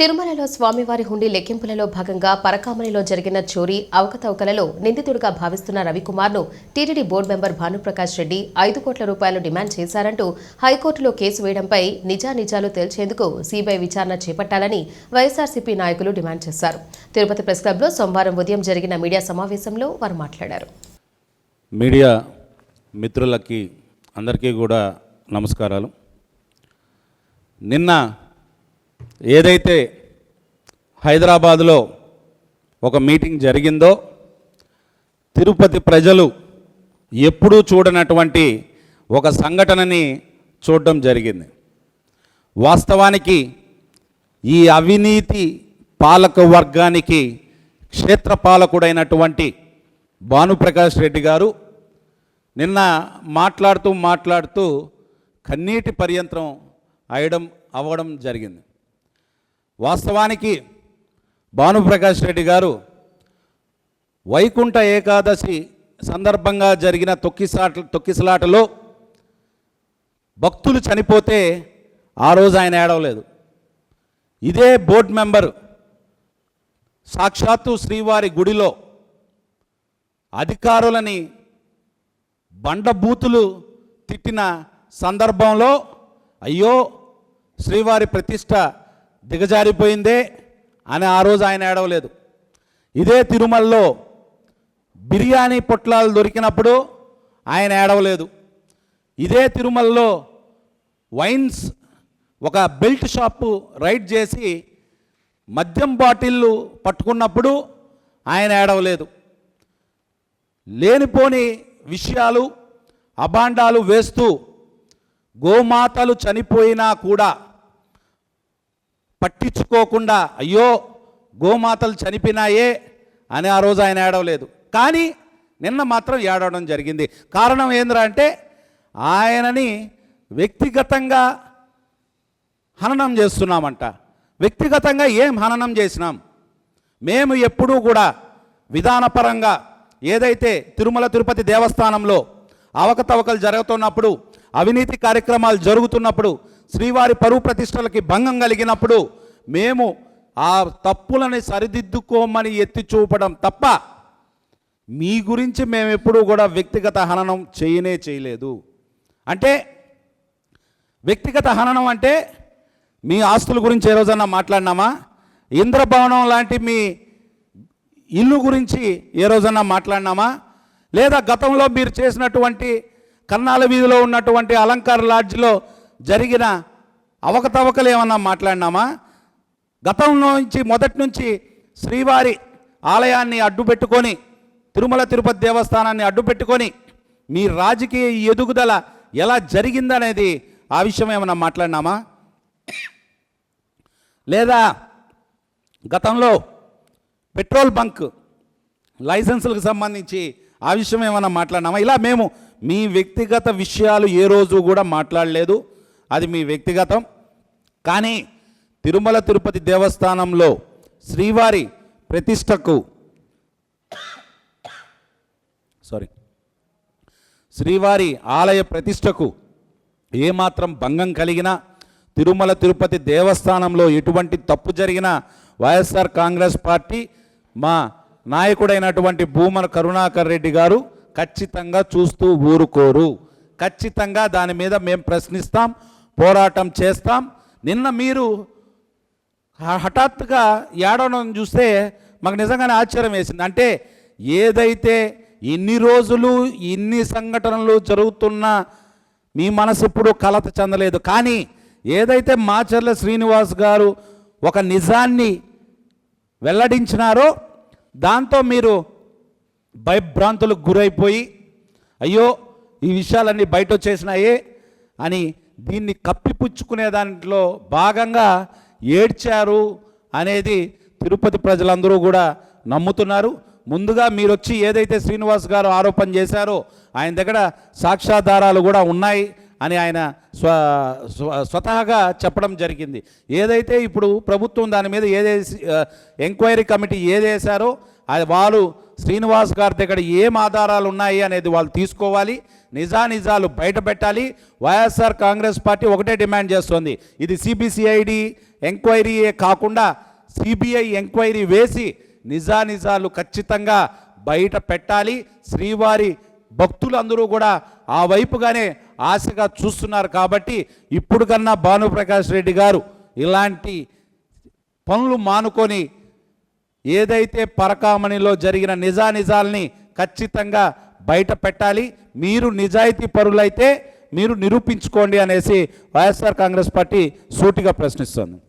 తిరుమలలో స్వామివారి హుండీ లెక్కింపులలో భాగంగా పరకామణిలో జరిగిన చోరీ అవకతవకలలో నిందితుడిగా భావిస్తున్న రవికుమార్ను TTD board member Bhanuprakash Reddy ఐదు కోట్ల రూపాయలు డిమాండ్ చేశారంటూ హైకోర్టులో కేసు వేయడంపై నిజానిజాలు తేల్చేందుకు సీబీఐ విచారణ చేపట్టాలని వైఎస్ఆర్సీపీ నాయకులు డిమాండ్ చేశారు. తిరుపతి ప్రెస్ క్లబ్లో సోమవారం ఉదయం జరిగిన మీడియా సమావేశంలో వారు మాట్లాడారు. మీడియా మిత్రులకి అందరికీ కూడా నమస్కారాలు. నిన్న ఏదైతే హైదరాబాదులో ఒక మీటింగ్ జరిగిందో తిరుపతి ప్రజలు ఎప్పుడూ చూడనటువంటి ఒక సంఘటనని చూడడం జరిగింది. వాస్తవానికి ఈ అవినీతి పాలక వర్గానికి క్షేత్రపాలకుడైనటువంటి భానుప్రకాష్ రెడ్డి గారు నిన్న మాట్లాడుతూ మాట్లాడుతూ కన్నీటి పర్యంత్రం అయ్యడం అవ్వడం జరిగింది. వాస్తవానికి భానుప్రకాష్ రెడ్డి గారు వైకుంఠ ఏకాదశి సందర్భంగా జరిగిన తొక్కిసాట తొక్కిసలాటలో భక్తులు చనిపోతే ఆ రోజు ఆయన ఏడవలేదు. ఇదే బోర్డు మెంబర్ సాక్షాత్తు శ్రీవారి గుడిలో అధికారులని బండబూతులు తిట్టిన సందర్భంలో అయ్యో శ్రీవారి ప్రతిష్ట దిగజారిపోయిందే అని ఆ రోజు ఆయన ఏడవలేదు. ఇదే తిరుమలలో బిర్యానీ పొట్లాలు దొరికినప్పుడు ఆయన ఏడవలేదు. ఇదే తిరుమలలో వైన్స్ ఒక బెల్ట్ షాపు రైడ్ చేసి మద్యం బాటిళ్ళు పట్టుకున్నప్పుడు ఆయన ఏడవలేదు. లేనిపోని విషయాలు అభాండాలు వేస్తూ గోమాతలు చనిపోయినా కూడా పట్టించుకోకుండా అయ్యో గోమాతలు చనిపోయినాయే అని ఆ రోజు ఆయన ఏడవలేదు. కానీ నిన్న మాత్రం ఏడవడం జరిగింది. కారణం ఏంద్రా అంటే ఆయనని వ్యక్తిగతంగా హననం చేస్తున్నామంట. వ్యక్తిగతంగా ఏం హననం చేసినాం? మేము ఎప్పుడూ కూడా విధానపరంగా ఏదైతే తిరుమల తిరుపతి దేవస్థానంలో అవకతవకలు జరుగుతున్నప్పుడు అవినీతి కార్యక్రమాలు జరుగుతున్నప్పుడు శ్రీవారి పరువు ప్రతిష్టలకి భంగం కలిగినప్పుడు మేము ఆ తప్పులని సరిదిద్దుకోమని ఎత్తి చూపడం తప్ప మీ గురించి మేము ఎప్పుడూ కూడా వ్యక్తిగత హననం చేయనే చేయలేదు. అంటే వ్యక్తిగత హననం అంటే మీ ఆస్తుల గురించి ఏ రోజన్నా మాట్లాడినామా? ఇంద్రభవనం లాంటి మీ ఇల్లు గురించి ఏ రోజన్నా మాట్లాడినామా? లేదా గతంలో మీరు చేసినటువంటి కన్నాల వీధిలో ఉన్నటువంటి అలంకార లాడ్జ్లో జరిగిన అవకతవకలు ఏమన్నా మాట్లాడినామా? గతంలో నుంచి మొదటి నుంచి శ్రీవారి ఆలయాన్ని అడ్డుపెట్టుకొని తిరుమల తిరుపతి దేవస్థానాన్ని అడ్డుపెట్టుకొని మీ రాజకీయ ఎదుగుదల ఎలా జరిగిందనేది ఆ విషయం ఏమన్నా మాట్లాడినామా? లేదా గతంలో పెట్రోల్ బంక్ లైసెన్సులకు సంబంధించి ఆ విషయం ఏమైనా మాట్లాడినామా? ఇలా మేము మీ వ్యక్తిగత విషయాలు ఏ రోజు కూడా మాట్లాడలేదు. అది మీ వ్యక్తిగతం. కానీ తిరుమల తిరుపతి దేవస్థానంలో శ్రీవారి ప్రతిష్టకు సారీ శ్రీవారి ఆలయ ప్రతిష్టకు ఏమాత్రం భంగం కలిగినా తిరుమల తిరుపతి దేవస్థానంలో ఎటువంటి తప్పు జరిగినా వైఎస్ఆర్ కాంగ్రెస్ పార్టీ మా నాయకుడైనటువంటి భూమన కరుణాకర్ రెడ్డి గారు ఖచ్చితంగా చూస్తూ ఊరుకోరు. ఖచ్చితంగా దాని మీద మేము ప్రశ్నిస్తాం. పోరాటం చేస్తాం. నిన్న మీరు హఠాత్తుగా ఏడవడం చూస్తే మాకు నిజంగానే ఆశ్చర్యం వేసింది. అంటే ఏదైతే ఇన్ని రోజులు ఇన్ని సంఘటనలు జరుగుతున్నా మీ మనసు ఇప్పుడు కలత చెందలేదు. కానీ ఏదైతే మాచర్ల శ్రీనివాస్ గారు ఒక నిజాన్ని వెల్లడించినారో దాంతో మీరు భయభ్రాంతులకు గురైపోయి అయ్యో ఈ విషయాలన్నీ బయట వచ్చేసినాయే అని దీన్ని కప్పిపుచ్చుకునే దాంట్లో భాగంగా ఏడ్చారు అనేది తిరుపతి ప్రజలందరూ కూడా నమ్ముతున్నారు. ముందుగా మీరు వచ్చి ఏదైతే శ్రీనివాస్ గారు ఆరోపణ చేశారో ఆయన దగ్గర సాక్ష్యాధారాలు కూడా ఉన్నాయి అని ఆయన స్వ స్వతహాగా చెప్పడం జరిగింది. ఏదైతే ఇప్పుడు ప్రభుత్వం దాని మీద ఏదే ఎంక్వైరీ కమిటీ ఏదేశారో అది వాళ్ళు శ్రీనివాస్ గారి దగ్గర ఏం ఆధారాలు ఉన్నాయి అనేది వాళ్ళు తీసుకోవాలి. నిజానిజాలు బయట పెట్టాలి. వైఎస్ఆర్ కాంగ్రెస్ పార్టీ ఒకటే డిమాండ్ చేస్తోంది. ఇది సిబిసిఐడి ఎంక్వైరీయే కాకుండా సిబిఐ ఎంక్వైరీ వేసి నిజానిజాలు ఖచ్చితంగా బయట పెట్టాలి. శ్రీవారి భక్తులందరూ కూడా ఆ వైపుగానే ఆశగా చూస్తున్నారు కాబట్టి ఇప్పుడు కన్నా భానుప్రకాష్ రెడ్డి గారు ఇలాంటి పనులు మానుకొని ఏదైతే పరకామణిలో జరిగిన నిజానిజాల్ని ఖచ్చితంగా బయట పెట్టాలి. మీరు నిజాయితీ పరులైతే మీరు నిరూపించుకోండి అనేసి వైఎస్ఆర్ కాంగ్రెస్ పార్టీ సూటిగా ప్రశ్నిస్తోంది.